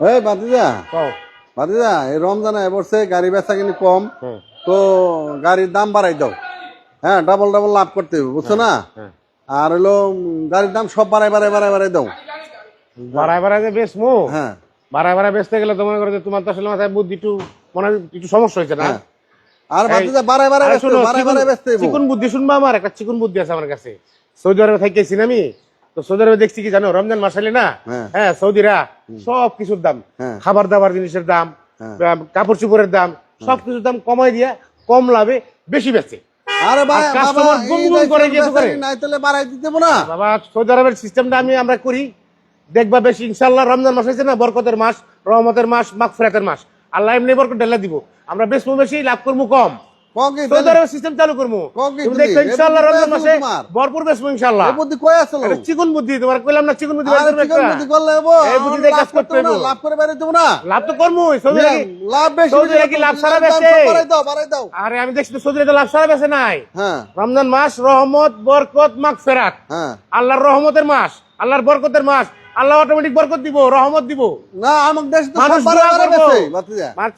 এই বাতিজা কও। বাতিজা এই রমজানে এবছর গাড়ি বেচা কিনি কম তো গাড়ির দাম বাড়াই দাও। হ্যাঁ ডাবল ডাবল লাভ করতে হবে বুঝছ না? হ্যাঁ আর হলো উম, গাড়ির দাম সব বাড়াই বাড়াই বাড়াই বাড়াই দাও। যে বেশ মো হ্যাঁ বেচতে গেলে তো মনে করো যে তোমার তো আসলে মাথায় বুদ্ধি একটু মনে একটু সমস্যা হয়েছে না? হ্যাঁ। আর বাতিজা বাড়াই বাড়াই আরে বেচতে শোনো, হবে, বাড়াই বাড়াই বেচতে হবে। চিকন বুদ্ধি শুনবা আমার একটা চিকন বুদ্ধি আছে আমার কাছে। সৌদি আরবে থাকেছি না আমি? তো সৌদি আরবে দেখছি কি জানো? রমজান মাস না হ্যাঁ। হ্যাঁ সৌদিরা সব কিছুর দাম হ্যাঁ। খাবার দাবার জিনিসের দাম হ্যাঁ। কাপড় চোপড়ের দাম সব কিছুর দাম কমাই দিয়া কম লাভে বেশি বেচে। আরে ভাই বাবা customer এই গুম গুম দেশের করে গিয়ে তো বেচারি করে। নাই তাহলে বাড়াই দিতে না। বাবা সৌদি আরবের সিস্টেমটা আমি আমরা করি। দেখবা বেশি ইনশাল্লাহ রমজান মাস হয়েছে না বরকতের মাস রহমতের মাস মাগফিরাতের মাস। আল্লাহ এমনি বরকত ঢেলে দিব। আমরা বেশ বেশি লাভ করব কম। সিস্টেম চালু করব। রমজান মাসে ভরপুর বেসবো ইনশাল্লাহ। বুদ্ধি কই আসলো? চিকন বুদ্ধি তোমার কইলাম না চিকন বুদ্ধি আরে বের করবে চিকন বুদ্ধি করলে হব। এই বুদ্ধি লাভ কাজ করতে করতে হবে না, হইবো। লাভ করে বেরিয়ে দেবো না। লাভ তো করব সৌদি লাভ বেশি সৌদি কি লাভ ছাড়া দাম বাড়াই দাও বাড়াই দাও। আরে আমি দেখছি সৌদি লাভ ছাড়া বেছে নাই। হ্যাঁ। রমজান মাস রহমত বরকত মাগফিরাত। হ্যাঁ। আল্লাহর রহমতের মাস আল্লাহর বরকতের মাস। আল্লাহ অটোমেটিক বরকত দিব রহমত দিব। না আমার দেশে তো মানুষ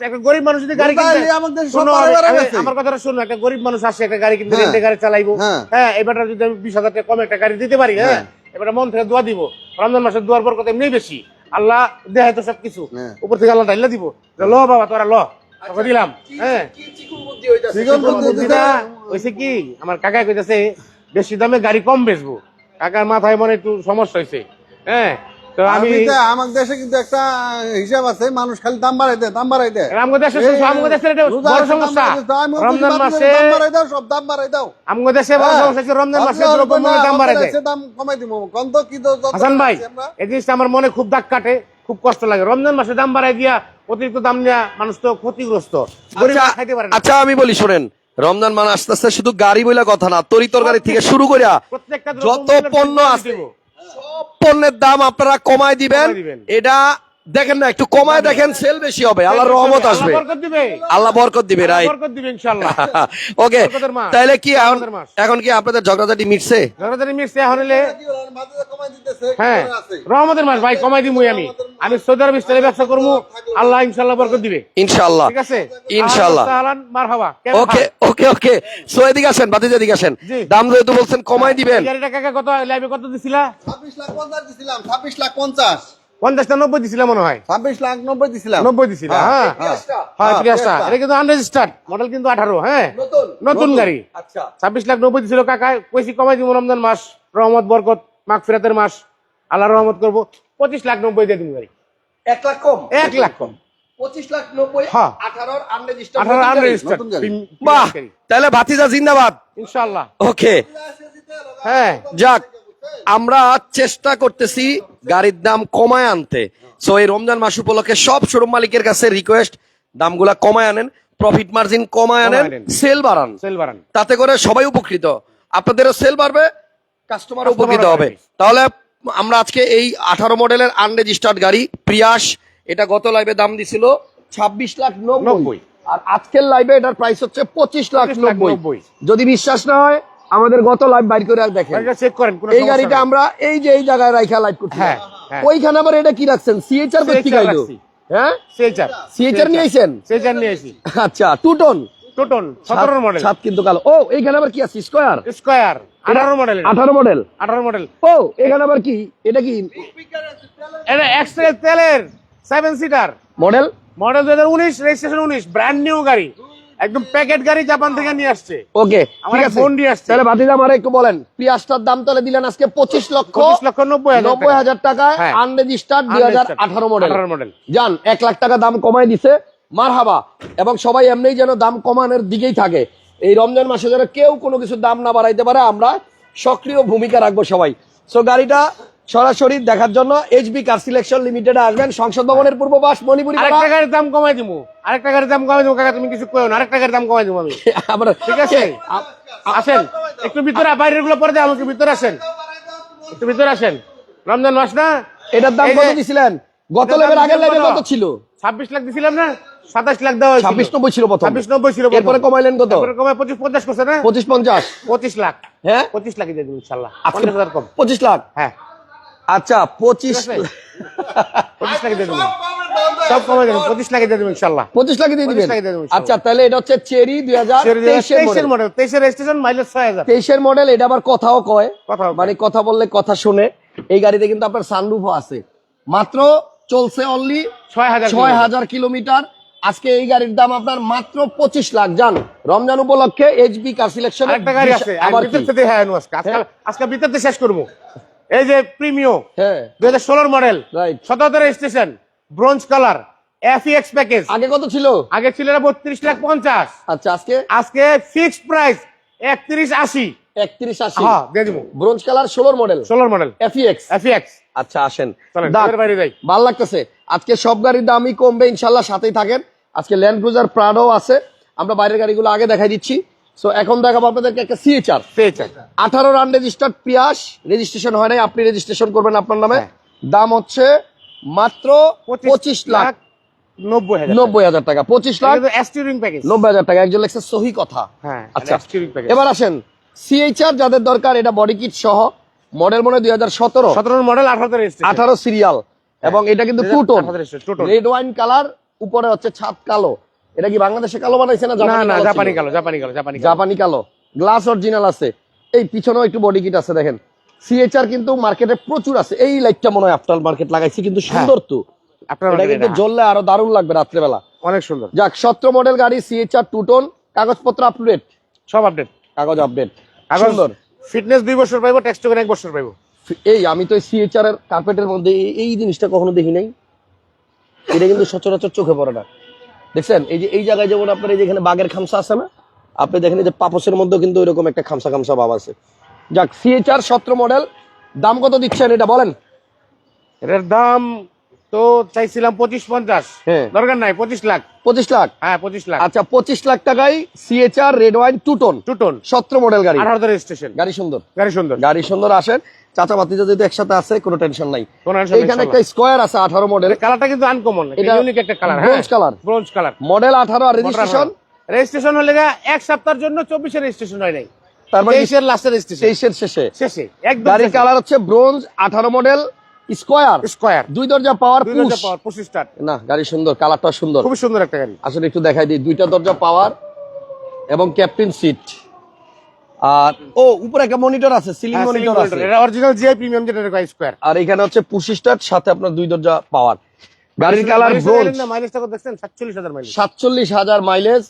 একটা গরিব মানুষ যদি গাড়ি কিনতে। আমার কথাটা শোনো একটা গরিব মানুষ আসে একটা গাড়ি কিনতে হ্যাঁ। রেন্টে গাড়ি চালাইবো। হ্যাঁ। হ্যাঁ এবার যদি আমি বিশ হাজার টাকা কম একটা গাড়ি দিতে পারি হ্যাঁ এবার মন থেকে দোয়া দিব। রমজান মাসের দোয়ার পর কত এমনি বেশি। আল্লাহ দেয় তো সবকিছু। হ্যাঁ। উপর থেকে আল্লাহ ঢাইলা দিব। ল বাবা তোরা ল। তোকে দিলাম। হ্যাঁ। হয়েছে কি? আমার কাকা কইতাছে বেশি দামে গাড়ি কম বেচবো। কাকার মাথায় মনে একটু সমস্যা হয়েছে হ্যাঁ তো আমি দেশে কিন্তু একটা হিসাব আছে মানুষ খালি দাম বাড়াই দেয় দাম বাড়াই দেয় আমগো দেশে এই- আমগো এটা বড় দাম সমস্যা বাড়াই দাও। আমি বলছি, রমজান মাসে দাম বাড়াই দাও সব দাম বাড়াই দাও আমগো দেশে বড় হ্যাঁ। সমস্যা হচ্ছে রমজান মাসে দ্রব্যমূল্যের দাম আমাদের দেয় দাম কমাই দিব কোন তো কি হাসান ভাই এই জিনিসটা আমার মনে খুব দাগ কাটে খুব কষ্ট লাগে রমজান মাসে দাম বাড়ায় দিয়া অতিরিক্ত দাম নেওয়া মানুষ তো ক্ষতিগ্রস্ত গরিব আচ্ছা খাইতে পারে আচ্ছা আমি বলি শোনেন রমজান মানে আস্তে আস্তে শুধু গাড়ি বলে কথা না তরি তরকারি থেকে শুরু করিয়া প্রত্যেকটা যত পণ্য দিব। সব পণ্যের দাম আপনারা কমায় দিবেন। এটা দেখেন না একটু কমায় দেখেন সেল বেশি হবে। আল্লাহ রহমত আসবে। আল্লাহ বরকত দিবে। আল্লাহ রাইট বরকত ওকে তাহলে কি এখন এখন কি আপনাদের ঝগড়াঝাটি মিটছে? ঝগড়াঝাটি মিটছে এখন হ্যাঁ। রহমতের মাস ভাই কমাই দিমু আমি। আমি সৌদি আরব স্টাইলে ব্যবসা করব। আল্লাহ ইনশাআল্লাহ বরকত দিবে। ইনশাআল্লাহ। ঠিক আছে? ইনশাআল্লাহ। মারহাবা। ওকে ওকে ওকে। সো এদিকে আসেন বাতিজা এদিকে আসেন। দাম যেহেতু বলছেন কমাই দিবেন। গাড়িটা কাকা কত লাইভে কত দিছিলা? 26 লাখ 50 দিছিলাম, 26 লাখ 50 পঞ্চাশটা নব্বই দিছিলাম মনে হয়? 26 লাখ 90 দিছিলাম। নব্বই দিছিলা হ্যাঁ হ্যাঁ। হ্যাঁ ত্রিশটা হ্যাঁ, এটা কিন্তু আনরেজিস্টার্ড মডেল কিন্তু আঠারো হ্যাঁ। নতুন। নতুন গাড়ি। আচ্ছা। ছাব্বিশ লাখ নব্বই দিছিল কাকা কইছি কমাই দিব রমজান মাস রহমত বরকত মাঘ ফেরাতের মাস। আল্লাহ রহমত করব। পঁচিশ লাখ নব্বই দিয়ে দিব গাড়ি এক লাখ কম? এক লাখ হ্যাঁ। তাহলে ভাতিজা জিন্দাবাদ। ইনশাল্লাহ ওকে। হ্যাঁ যাক আমরা চেষ্টা করতেছি গাড়ির দাম কমায় আনতে। সো এই রমজান মাস উপলক্ষে সব শোরুম মালিকের কাছে রিকোয়েস্ট দামগুলা কমায় আনেন প্রফিট মার্জিন কমায় আনেন সেল বাড়ান। সেল বাড়ান। তাতে করে সবাই উপকৃত। আপনাদেরও সেল বাড়বে কাস্টমার উপকৃত হবে। তাহলে আমরা আজকে এই আঠারো মডেলের আনরেজিস্টার্ড গাড়ি প্রিয়াস এটা গত লাইভে দাম দিছিল ছাব্বিশ লাখ নব্বই। আর আজকের লাইভে এটার প্রাইস হচ্ছে পঁচিশ লাখ নব্বই। যদি বিশ্বাস না হয় আমাদের গত লাইভ বাইর করে আর দেখেন। চেক করেন এই গাড়িটা আমরা এই যে এই জায়গায় রাইখা লাইভ করছি। হ্যাঁ, হ্যাঁ। ওইখানে আবার এটা কি রাখছেন? সিএচআর করতে গাইলো হ্যাঁ? সেচার সিএচআর নিয়ে আইছেন? সেচার নিয়ে আসি আচ্ছা টু টন টোটন সতেরো মডেল সাত কিন্তু কালো। ও এইখানে আবার কি আছে? স্কয়ার স্কোয়ার আঠারো মডেল আঠারো মডেল আঠারো মডেল ও এখানে আবার কি? এটা কি? এটা এক্সট্রা তেলের সেভেন সিটার মডেল মডেল দু হাজার উনিশ রেজিস্ট্রেশন উনিশ ব্র্যান্ড নিউ গাড়ি। একদম প্যাকেট গাড়ি জাপান থেকে নিয়ে আসছে। ওকে আমার ফোন দিয়ে আসছে। তাহলে বাতিদা আমার একটু বলেন পিয়াজটার দাম তাহলে দিলেন আজকে পঁচিশ লক্ষ লক্ষ নব্বই নব্বই হাজার টাকায় হ্যাঁ। আনরেজিস্টার্ড দুই হাজার আঠারো মডেল আঠারো মডেল যান এক লাখ টাকা দাম কমায় দিছে। মারহাবা। এবং সবাই এমনিই যেন দাম কমানোর দিকেই থাকে। এই রমজান মাসে যেন কেউ কোনো কিছু দাম না বাড়াইতে পারে আমরা সক্রিয় ভূমিকা রাখব সবাই। সো গাড়িটা সরাসরি দেখার জন্য এইচবি কার সিলেকশন লিমিটেড আসবেন। সংসদ ভবনের পূর্ব পাশ মণিপুরি আরেকটা গাড়ির দাম কমাই দিব আরেকটা গাড়ির দাম কমাই দিব কাকা তুমি কিছু কইও না। আরেকটা গাড়ির দাম কমাই দিব আমি। আমরা ঠিক আছে? আসেন। একটু ভিতরে বাইরেরগুলো পরে আমাকে ভিতরে আসেন। একটু ভিতরে আসেন। রমজান মাস না? এটার দাম কত দিছিলেন? গত লেভেল আগের লেভেল কত? ছিল? ছাব্বিশ লাখ দিছিলাম না? সাতাশ লাখ দেওয়া ছাব্বিশ নব্বই ছিল প্রথম। ছাব্বিশ নব্বই ছিল এরপরে কমাইলেন কত? কমায় পঁচিশ পঞ্চাশ করছে না? পঁচিশ পঞ্চাশ। পঁচিশ লাখ। হ্যাঁ? পঁচিশ লাখই দিয়ে দিব ইনশাল্লাহ। পঞ্চাশ হাজার কম। পঁচিশ লাখ? হ্যাঁ। আচ্ছা পঁচিশ পঁচিশ দিয়ে দেবো। সব কমে দেবেন পঁচিশ লাখে দিয়ে দেবেন ইনশাল্লাহ। পঁচিশ লাখে দিয়ে 25 দিবেন? লাখে দিয়ে দেবো, ইনশাল্লাহ। আচ্ছা তাহলে এটা হচ্ছে চেরি দুই হাজার তেইশের মডেল তেইশের রেজিস্ট্রেশন মাইলেজ ছয় হাজার। তেইশের মডেল এটা আবার কথাও কয়। কয়। মানে কথা বললে কথা শুনে। এই গাড়িতে কিন্তু আপনার সানরুফও আছে। মাত্র চলছে অনলি ছয় হাজার ছয় হাজার কিলোমিটার। আজকে এই গাড়ির দাম আপনার মাত্র পঁচিশ লাখ জান। রমজান উপলক্ষে এইচবি কার সিলেকশন আরেকটা গাড়ি আছে। আবার হ্যাঁ আজকে। আজকে আজকে শেষ করব। এই যে প্রিমিও হ্যাঁ। দুই হাজার ষোলোর মডেল সতেরো registration bronze colour FX package আগে কত ছিল? আগে ছিল বত্রিশ লাখ পঞ্চাশ। আচ্ছা আজকে? আজকে ফিক্সড প্রাইস একত্রিশ আশি। একত্রিশ আশি। হ্যাঁ দিয়ে দিব। ব্রোঞ্জ কালার ষোলোর মডেল? ষোলোর মডেল। এফিএক্স এফএক্স আচ্ছা আসেন। বাইরে যাই। ভালো লাগতেছে। আজকে সব গাড়ির দামই কমবে ইনশাল্লাহ সাথেই থাকেন। আজকে ল্যান্ড ক্রুজার প্রাডো আছে। আমরা বাইরের গাড়িগুলো আগে দেখাই দিচ্ছি। সো এখন দেখাবো আপনাদেরকে একটা সিএচআর আঠারো রান রেজিস্টার্ড পিয়াস রেজিস্ট্রেশন হয় নাই আপনি রেজিস্ট্রেশন করবেন আপনার নামে। হ্যাঁ। দাম হচ্ছে মাত্র পঁচিশ লাখ নব্বই হাজার টাকা। পঁচিশ লাখ নব্বই হাজার টাকা। একজন লেখছে সহি কথা। হ্যাঁ আচ্ছা এবার আসেন। সিএইচআর যাদের দরকার এটা বডি কিট সহ। মডেল মনে দুই হাজার সতেরো। সতেরো মডেল আঠারো আঠারো সিরিয়াল এবং এটা কিন্তু two tone 18 registration, two tone। Red wine colour উপরে হচ্ছে ছাদ কালো। এটা কি বাংলাদেশে কালো বানাইছে না জাপানি কালো জাপানি কালো জাপানি জাপানি কালো। গ্লাস অরিজিনাল আছে। এই পিছনেও একটু বডি কিট আছে দেখেন। সিএচআর কিন্তু মার্কেটে প্রচুর আছে। এই লাইটটা মনে হয় আফটার মার্কেট লাগাইছি কিন্তু সুন্দর তো। আপনার এটা কিন্তু জ্বললে আরও দারুণ লাগবে রাত্রেবেলা। অনেক সুন্দর। যাক সতেরো মডেল গাড়ি সিএচআর টু টোন কাগজপত্র আপডেট সব আপডেট কাগজ আপডেট সুন্দর। ফিটনেস দুই বছর পাইবো ট্যাক্স টোকেন এক বছর পাইবো। এই আমি তো সিএচআর এর কার্পেটের মধ্যে এই- এই জিনিসটা কখনো দেখি নাই। এটা কিন্তু সচরাচর চোখে পড়ে না। দেখছেন? এই যে এই জায়গায় যেমন আপনার এই যে এখানে বাঘের খামসা আছে না আপনি দেখেন যে পাপসের মধ্যেও কিন্তু এরকম একটা খামসা খামসা ভাব আছে। যাক সিএচআর সতেরো মডেল দাম কত দিচ্ছেন এটা বলেন? এটার দাম তো চাইছিলাম পঁচিশ পঞ্চাশ। হ্যাঁ। দরকার নাই পঁচিশ লাখ। পঁচিশ লাখ? হ্যাঁ পঁচিশ লাখ। আচ্ছা পঁচিশ লাখ টাকায় CHR red wine two tone two tone সতেরো মডেল গাড়ি। আঠারো রেজিস্ট্রেশন গাড়ি সুন্দর। গাড়ি সুন্দর। গাড়ি সুন্দর আসেন। চাচা বাতিজা যদি একসাথে আছে কোনো টেনশন নাই। এইখানে একটা স্কোয়ার আছে আঠারো মডেল কালারটা কিন্তু আনকমন এটা ইউনিক একটা colour bronze color। Bronze colour model আঠারো আর রেজিস্ট্রেশন রেজিস্ট্রেশন হলে এক সপ্তাহের জন্য চব্বিশের রেজিস্ট্রেশন হয় নাই। তার মানে লাস্টের রেজিস্ট্রেশন তেইশের শেষে। শেষে একদম গাড়ির কালার হচ্ছে ব্রোঞ্জ আঠারো মডেল স্কোয়ার স্কোয়ার দুই দরজা পাওয়ার দুই দরজা পাওয়ার না গাড়ি সুন্দর কালারটা সুন্দর। খুবই সুন্দর একটা গাড়ি। আসলে একটু দেখাই দিই দুইটা দরজা পাওয়ার এবং ক্যাপ্টেন সিট আর ও উপরে একটা মনিটর আছে সিলিং হ্যাঁ, মনিটর আছে। এটা অরিজিনাল জিআই প্রিমিয়াম যেটা স্কোয়ার আর এখানে হচ্ছে পুশ স্টার্ট সাথে আপনার দুই দরজা পাওয়ার গাড়ির কালার ব্রোঞ্জ মাইলেজটা কত দেখছেন? সাতচল্লিশ হাজার মাইলেজ সাতচল্লিশ হাজার মাইলেজ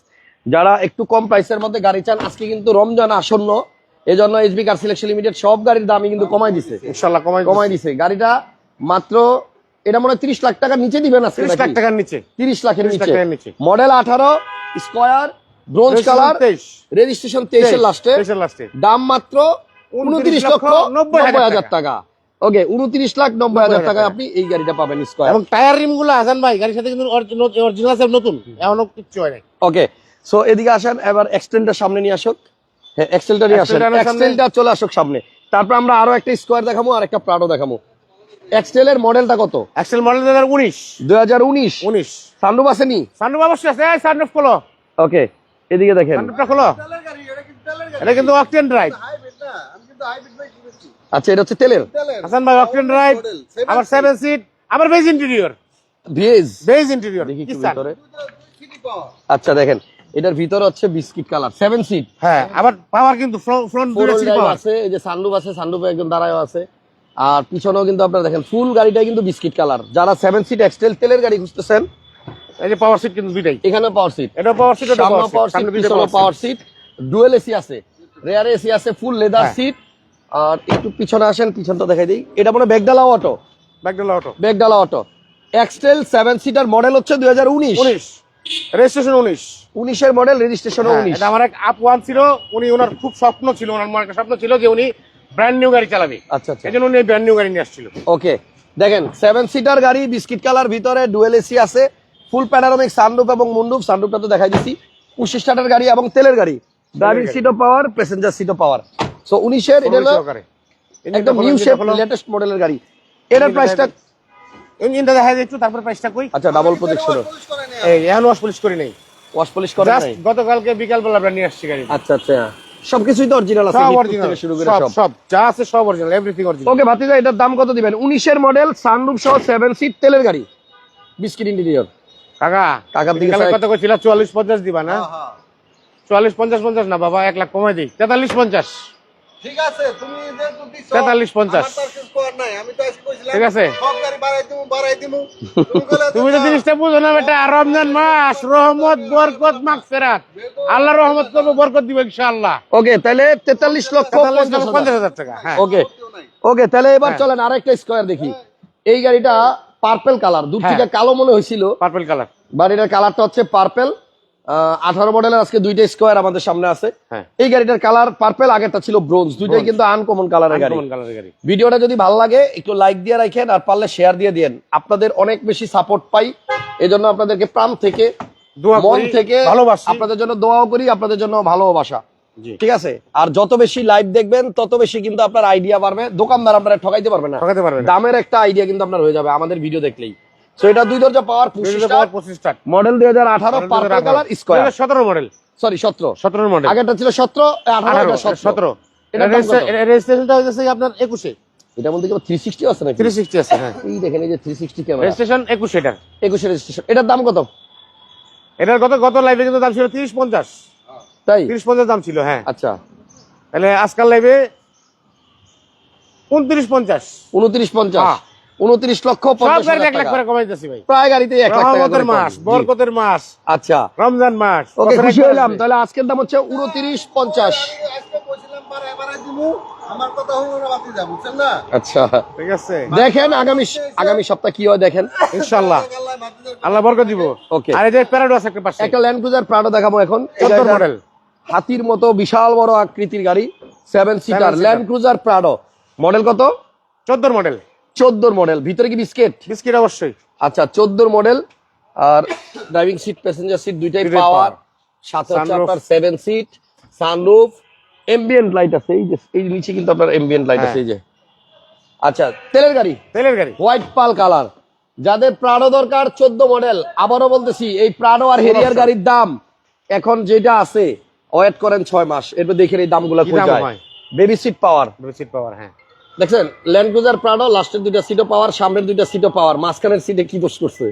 যারা একটু কম প্রাইসের মধ্যে গাড়ি চান আজকে কিন্তু রমজান আসন্ন। এই জন্য এসবি কার সিলেকশন লিমিটেড সব গাড়ির দামই কিন্তু কমাই দিছে। ইনশাল্লাহ কমাই কমাই দিছে। গাড়িটা মাত্র এটা মনে হয় তিরিশ লাখ টাকার নিচে দিবেন আজকে তিরিশ লাখ টাকার নিচে। তিরিশ লাখের 30 লাখ নিচে। মডেল আঠারো স্কোয়ার ব্রোঞ্জ কালার রেজিস্ট্রেশন তেইশের লাস্টে লাস্টে দাম মাত্র উনত্রিশ লক্ষ নব্বই হাজার টাকা। ওকে উনত্রিশ লাখ নব্বই হাজার টাকায় আপনি এই গাড়িটা পাবেন স্কোয়ার এবং টায়ার রিমগুলো আসান ভাই গাড়ির সাথে কিন্তু অরিজিনাল আছে নতুন এখনও কিচ্ছু হয় নাই। ওকে সো এদিকে আসেন এবার এক্সটেলটা সামনে নিয়ে আসুক। হ্যাঁ এক্সটেলটা নিয়ে আসেন। এক্সটেলটা চলে আসুক সামনে। তারপর আমরা আরও একটা স্কোয়ার দেখাবো আর একটা প্রাডো দেখাবো। এক্সটেলের মডেলটা কত? এক্সেল মডেল দু হাজার উনিশ। দুই হাজার উনিশ। উনিশ। সানরুফ সানরুফ অবশ্যই আছে। সানরুফ খোলো। ওকে এদিকে দেখেন। এটা কিন্তু অকটেন ড্রাইভ আচ্ছা এটা হচ্ছে তেলের। হাসান ভাই অকটেন ড্রাইভ আবার সেভেন সিট আবার beige interior beige beige interior দেখি ভিতরে। আচ্ছা দেখেন এটার ভিতরে হচ্ছে বিস্কিট কালার সেভেন সিট হ্যাঁ আবার পাওয়ার কিন্তু ফ্রন্ট দুটো সিট পাওয়ার আছে এই যে সানরুফ আছে সানরুফে একজন দাঁড়ায় আছে। আর পিছনেও কিন্তু আপনারা দেখেন ফুল গাড়িটাই কিন্তু বিস্কিট কালার যারা সেভেন সিট এক্সটেল তেলের গাড়ি খুঁজতেছেন এই যে পাওয়ার সিট কিন্তু দুইটাই। এখানে পাওয়ার সিট এটা পাওয়ার সিট এটা পাওয়ার সিট পিছনে পাওয়ার সিট ডুয়েল এসি আছে। রেয়ার এসি আছে ফুল লেদার। সিট আর একটু পিছনে আসেন পিছনটা দেখাই দিই। এটা মনে ব্যাগডালা অটো ব্যাকডালা auto ব্যাগডালা auto X Trail seven seater model হচ্ছে দুই হাজার উনিশ। উনিশ। রেজিস্ট্রেশন উনিশ। উনিশের মডেল রেজিস্ট্রেশন হ্যাঁ, উনিশ। এটা আমার এক আপ ওয়ান ছিল উনি ওনার খুব স্বপ্ন ছিল ওনার মনে একটা স্বপ্ন ছিল যে উনি ব্র্যান্ড নিউ গাড়ি চালাবে। আচ্ছা আচ্ছা। এই জন্য উনি ব্র্যান্ড নিউ গাড়ি নিয়ে আসছিল। ওকে দেখেন সেভেন সিটার গাড়ি বিস্কিট কালার ভিতরে ডুয়েল এসি আছে। ফুল প্যানারোমিক সানরুফ এবং মুন্ডুপ সানরুফটা তো দেখাই দিচ্ছি পুশি স্টার্টার গাড়ি এবং তেলের গাড়ি। ড্রাইভিং। সিটও পাওয়ার প্যাসেঞ্জার সিটও পাওয়ার সো উনিশের এটা হলো একদম নিউ শেপ লেটেস্ট মডেলের গাড়ি। এটার প্রাইসটা ইঞ্জিনটা দেখা যায় একটু তারপর প্রাইসটা কই? আচ্ছা ডাবল প্রজেকশন এই এখন ওয়াশ পলিশ করি নাই। ওয়াশ পলিশ করে নাই? গতকালকে বিকাল বেলা আমরা নিয়ে আসছি গাড়ি আচ্ছা আচ্ছা। সবকিছুই তো অরিজিনাল আছে সব অরিজিনাল শুরু করে সব সব। যা আছে সব অরিজিনাল এভরিথিং অরিজিনাল ওকে ভাতিজা এটার দাম কত দিবেন? উনিশের মডেল সানরুফ সহ সেভেন সিট তেলের গাড়ি। বিস্কিট ইন্টেরিয়র কাকা কাকার দিকে কত কইছিল? চুয়াল্লিশ পঞ্চাশ দিবা না? হ্যাঁ, হ্যাঁ। চুয়াল্লিশ পঞ্চাশ পঞ্চাশ না বাবা এক লাখ কমাই দিই। তেতাল্লিশ পঞ্চাশ। ঠিক আছে তুমি যেহেতু দিছো, তেতাল্লিশ, পঞ্চাশ। আমার তো কিছু করার নাই, আমি তো আজকে কইছিলাম, ঠিক আছে। সব বাড়াই দিমু, বাড়াই দিমু। তুমি কইলে তুমি তো জিনিসটা বুঝো না বেটা রমজান মাস রহমত বরকত মাগফিরাত আল্লাহ রহমত করব বরকত দিব ইনশাআল্লাহ। ওকে তাহলে তেতাল্লিশ লক্ষ তেতাল্লিশ পঞ্চাশ লক্ষ পঞ্চাশ হাজার টাকা হ্যাঁ। ওকে। ওকে তাহলে এবার। চলেন আরেকটা স্কোয়ার দেখি। এই গাড়িটা পার্পেল কালার দূর থেকে হ্যাঁ। কালো মনে হয়েছিল। পার্পল কালার বাট এটার কালারটা হচ্ছে পার্পেল আঠারো মডেলের আজকে দুইটা স্কোয়ার আমাদের সামনে আছে। হ্যাঁ। এই গাড়িটার কালার পার্পেল আগেরটা ছিল ব্রোঞ্জ দুইটাই কিন্তু আনকমন কালারের গাড়ি। ভিডিওটা যদি ভালো লাগে একটু লাইক দিয়ে রাখেন আর পারলে শেয়ার দিয়ে দিন আপনাদের অনেক বেশি সাপোর্ট পাই। এজন্য আপনাদেরকে প্রাণ থেকে মন থেকে ভালোবাসি। আপনাদের জন্য দোয়াও করি আপনাদের জন্য ভালোবাসা। ঠিক আছে? আর যত বেশি লাইভ দেখবেন তত বেশি কিন্তু আপনার আইডিয়া বাড়বে। দোকানদার আপনারা ঠকাইতে পারবে না। ঠকাতে পারবেন দামের একটা আইডিয়া কিন্তু আপনার হয়ে যাবে আমাদের ভিডিও দেখলেই। তো এটা দুই দরজা পাওয়ার পঁচিশ মডেল দুই হাজার আঠারো পার্পল কালার স্কোয়ার সতেরো মডেল সরি সতেরো। সতেরো মডেল আগেরটা ছিল সতেরো আঠারো এটা সতেরো। কত? রেজিস্ট্রেশনটা হয়েছে আপনার একুশে? এটার মধ্যে কি থ্রি সিক্সটি আছে নাকি? থ্রি সিক্সটি আছে হ্যাঁ। এই দেখেন এই যে থ্রি সিক্সটি ক্যামেরা রেজিস্ট্রেশন একুশে এটার একুশে রেজিস্ট্রেশন। এটার দাম কত? এটার গত গত লাইভে কিন্তু দাম ছিল তিরিশ পঞ্চাশ। তাই? তিরিশ পঞ্চাশ দাম ছিল হ্যাঁ। আচ্ছা। তাহলে আজকাল লাইভে উনত্রিশ পঞ্চাশ। উনত্রিশ পঞ্চাশ। হ্যাঁ। উনত্রিশ লক্ষ সব পঞ্চাশ গাড়ি হাজার এক লাখ করে কমাই ভাই। প্রায় গাড়িতে এক লাখ রহমতের মাস বরকতের মাস। আচ্ছা। রমজান মাস ওকে খুশি হইলাম। তাহলে আজকের দাম হচ্ছে উনত্রিশ পঞ্চাশ? আচ্ছা। ঠিক আছে। দেখেন আগামী আগামী সপ্তাহ কি হয় দেখেন। ইনশাল্লাহ আল্লাহ বরকত দিব। Okay. আর এই যে প্যারাডো আছে একটা ল্যান্ড ক্রুজার প্রাডো দেখাবো এখন। এই 14 গাড়িটার মডেল হাতির মতো বিশাল বড় আকৃতির গাড়ি seven seater land cruiser Prado model কত? চোদ্দোর মডেল চোদ্দোর মডেল ভিতরে কি বিস্কেট? বিস্কিট অবশ্যই। আচ্ছা চোদ্দোর মডেল আর ড্রাইভিং সিট প্যাসেঞ্জার সিট দুইটাই পাওয়ার সাথে আপনার seven seat sunroof ambient light আছে এই যে এই নিচে কিন্তু আপনার এমবিএন্ট লাইট আছে হ্যাঁ। এই যে। আচ্ছা তেলের গাড়ি? তেলের গাড়ি। হোয়াইট পাল কালার যাদের প্রাডো দরকার চোদ্দ মডেল আবারও বলতেছি এই প্রাডো আর হেরিয়ার গাড়ির দাম এখন যেটা আছে ওয়েট করেন ছয় মাস এরপর দেখেন এই দামগুলো কই দাম যায়। হয়? Baby seat power baby seat power হ্যাঁ। দেখছেন ল্যান্ড ক্রুজার প্রাডো লাস্টের দুইটা সিটও পাওয়ার সামনের দুইটা সিটও পাওয়ার মাঝখানের সিটে কি দোষ করছে?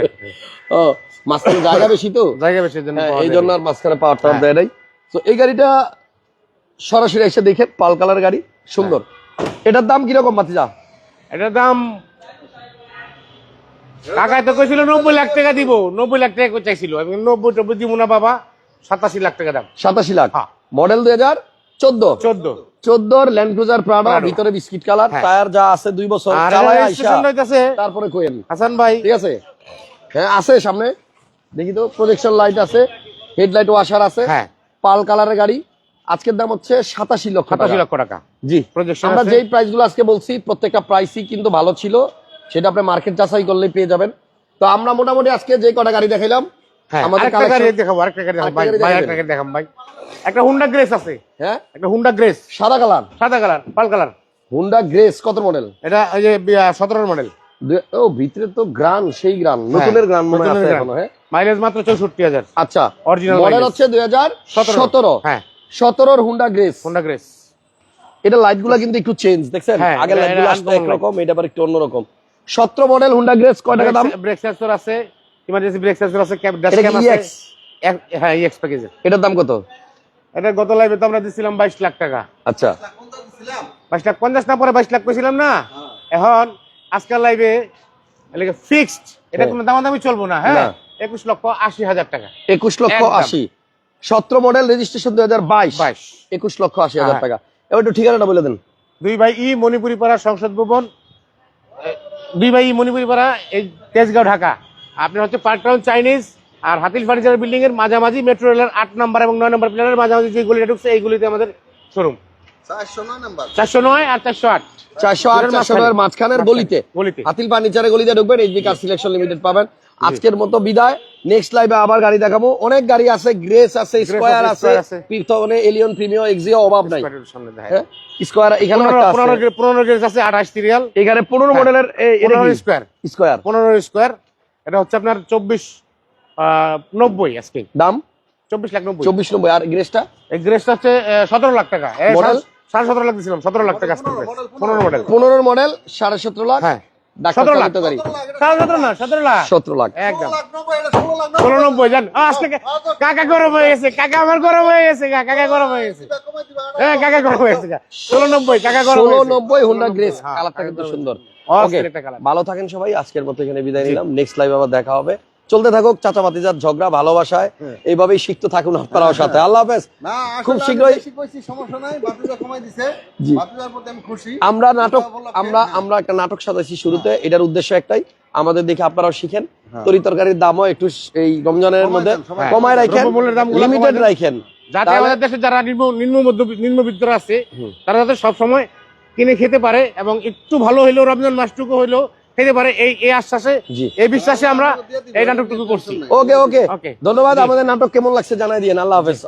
ও মাঝখানে জায়গা বেশি তো? জায়গা বেশি হ্যাঁ, এই জন্য আর মাঝখানে পাওয়ার টাওয়ার হ্যাঁ। দেয় নাই। তো এই গাড়িটা সরাসরি এসে দেখে পাল কালার গাড়ি সুন্দর। এটার দাম কীরকম বাতিজা এটার দাম কাকায় তো কইছিল নব্বই লাখ টাকা দিব নব্বই লাখ টাকা চাইছিল। নব্বই টব্বই দিব না বাবা। সাতাশি লাখ টাকা দাম। সাতাশি লাখ। হ্যাঁ। মডেল দুই হাজার চোদ্দ। চোদ্দ। চোদ্দর ল্যান্ড ক্রুজার প্রাডো ভিতরে বিস্কিট কালার হ্যাঁ। টায়ার যা আছে দুই বছর তারপরে হাসান ভাই। ঠিক আছে? হ্যাঁ আছে সামনে। দেখি তো প্রজেকশন লাইট আছে হেডলাইট ওয়াশার আছে হ্যাঁ। পাল কালারের গাড়ি। আজকের দাম হচ্ছে সাতাশি লক্ষ সাতাশি। লক্ষ টাকা। জি। আমরা যেই প্রাইসগুলো আজকে বলছি প্রত্যেকটা প্রাইসই কিন্তু ভালো ছিল। সেটা আপনি মার্কেট যাচাই করলেই পেয়ে যাবেন। তো আমরা মোটামুটি আজকে যে কটা গাড়ি দেখাইলাম আমাদের গাড়ি দেখাবো আরেকটা গাড়ি দেখাবো ভাই। ভাই আরেকটা গাড়ি দেখাম ভাই। একটা হুন্ডা গ্রেস আছে। হ্যাঁ? একটা হুন্ডা গ্রেস সাদা কালার। সাদা colour pearl colour. Honda Grace কত মডেল এটা ওই যে সতেরোর মডেল ও ভিতরে তো গ্রান সেই গ্রান। নতুনের গ্রান মনে আছে এখনও হ্যাঁ? মাইলেজ মাত্র চৌষট্টি হাজার। আচ্ছা মডেল হচ্ছে দুই হাজার সতেরো। হ্যাঁ। সতেরোর হুন্ডা গ্রেস হুন্ডা গ্রেস এটা লাইটগুলা কিন্তু একটু চেঞ্জ দেখছেন? হ্যাঁ, আগে আসতো একরকম। এটা আবার একটু অন্যরকম। সতেরো মডেল হুন্ডা গ্রেস কয় টাকা দাম? ব্রেক সেন্সর আছে। ইমার্জেন্সি ব্রেক সেন্সর আছে ক্যাব ড্যাশ ক্যাম আছে। হ্যাঁ ইএক্স প্যাকেজের এটার দাম কত? এটা গত লাইভে তো আমরা দিছিলাম বাইশ লাখ টাকা। আচ্ছা। কোনটা দিছিলাম? বাইশ লাখ পঞ্চাশ না পরে বাইশ লাখ কইছিলাম না। এখন আজকাল লাইভে ফিক্সড এটা হ্যাঁ। কোনো দামাদামি চলবো না হ্যাঁ? না। একুশ লক্ষ আশি হাজার টাকা। একুশ লক্ষ একদম। আশি। সতেরো মডেল রেজিস্ট্রেশন দুই হাজার বাইশ। বাইশ। একুশ লক্ষ আশি হাজার হ্যাঁ। টাকা। এবার একটু ঠিকানাটা বলে দেন। দুই ভাই ই মণিপুরি পাড়া সংসদ ভবন দুই ভাই ই মণিপুরি পাড়া এই তেজগাঁও ঢাকা। আপনার হচ্ছে পার্ক টাউন চাইনিজ আর হাতিল ফার্নিচার বিল্ডিং এর মাঝামাঝি মেট্রো রেলের আট নাম্বার এবং নয় নম্বর প্ল্যানের মাঝামাঝি যে গলিটা ঢুকছে এই গলিতে আমাদের শোরুম চারশো নয় চারশো আর চারশো আট। চারশো আট চারশো মাঝখানে। নয়ের মাঝখানের গলিতে। গলিতে। হাতিল ফার্নিচারে গলিতে ঢুকবেন এইচবি কার সিলেকশন লিমিটেড পাবেন। আজকের মতো বিদায়। নেক্সট লাইভে আবার গাড়ি দেখাবো। অনেক গাড়ি আছে গ্রেস আছে স্কোয়ার আছে এলিয়ন প্রিমিও এক্সিও অভাব নাই। দেখায়। হ্যাঁ? স্কোয়ার এখানে পনেরো পনেরো আছে গ্রেস আছে আঠাশ সিরিয়াল এখানে পনেরো হ্যাঁ। মডেলের স্কোয়ার স্কোয়ার পনেরো স্কোয়ার এটা হচ্ছে আপনার চব্বিশ আহ, নব্বই আজকে দাম? চব্বিশ লাখ নব্বই। চব্বিশ নব্বই আর গ্রেসটা? এই গ্রেসটা হচ্ছে সতেরো লাখ টাকা? সাড়ে- সতেরো লাখ দিয়েছিলাম সতেরো লাখ টাকা পনেরো মডেল। পনেরোর মডেল সাড়ে সতেরো লাখ। হ্যাঁ। কাকা গরম হয়ে গেছে কাকা আমার গরম হয়ে গেছে কা- কাকা গরম হয়ে গেছে। হ্যাঁ কাকা গরম হয়ে গেছে ষোলো নব্বই কাকা গরম ষোলো নব্বই হোন্ডা গ্রেস হ্যাঁ, কালারটা কিন্তু সুন্দর। ভালো থাকেন সবাই আজকের মতো এখানে বিদায় নিলাম। নেক্সট লাইভ আবার দেখা হবে। চলতে থাকুক চাচা ভাতিজার ঝগড়া ভালোবাসায়। এইভাবেই শিখতে থাকুন আপনারাও সাথে। আল্লাহ হাফেজ। খুব শীঘ্রই-। আমরা নাটক আমরা হ্যাঁ। আমরা একটা নাটক সাজাইছি শুরুতে। এটার উদ্দেশ্য একটাই। আমাদের দেখে আপনারাও শিখেন। হ্যাঁ। তরি তরকারির দামও একটু এই রমজানের কমাই মধ্যে কমায় রাখেন। লিমিটেড রাখেন। যাতে আমাদের দেশে যারা নিম্ন নিম্ন মধ্য নিম্নবিত্তরা আছে তারা যাতে সবসময় কিনে খেতে পারে এবং একটু ভালো হইলেও রমজান মাসটুকু হইলেও খেতে পারে এই এই আশ্বাসে এই বিশ্বাসে আমরা এই নাটকটুকু করছি। ওকে ওকে। ওকে। ধন্যবাদ। আমাদের নাটক কেমন লাগছে জানাই দিয়ে আল্লাহ হাফেজ।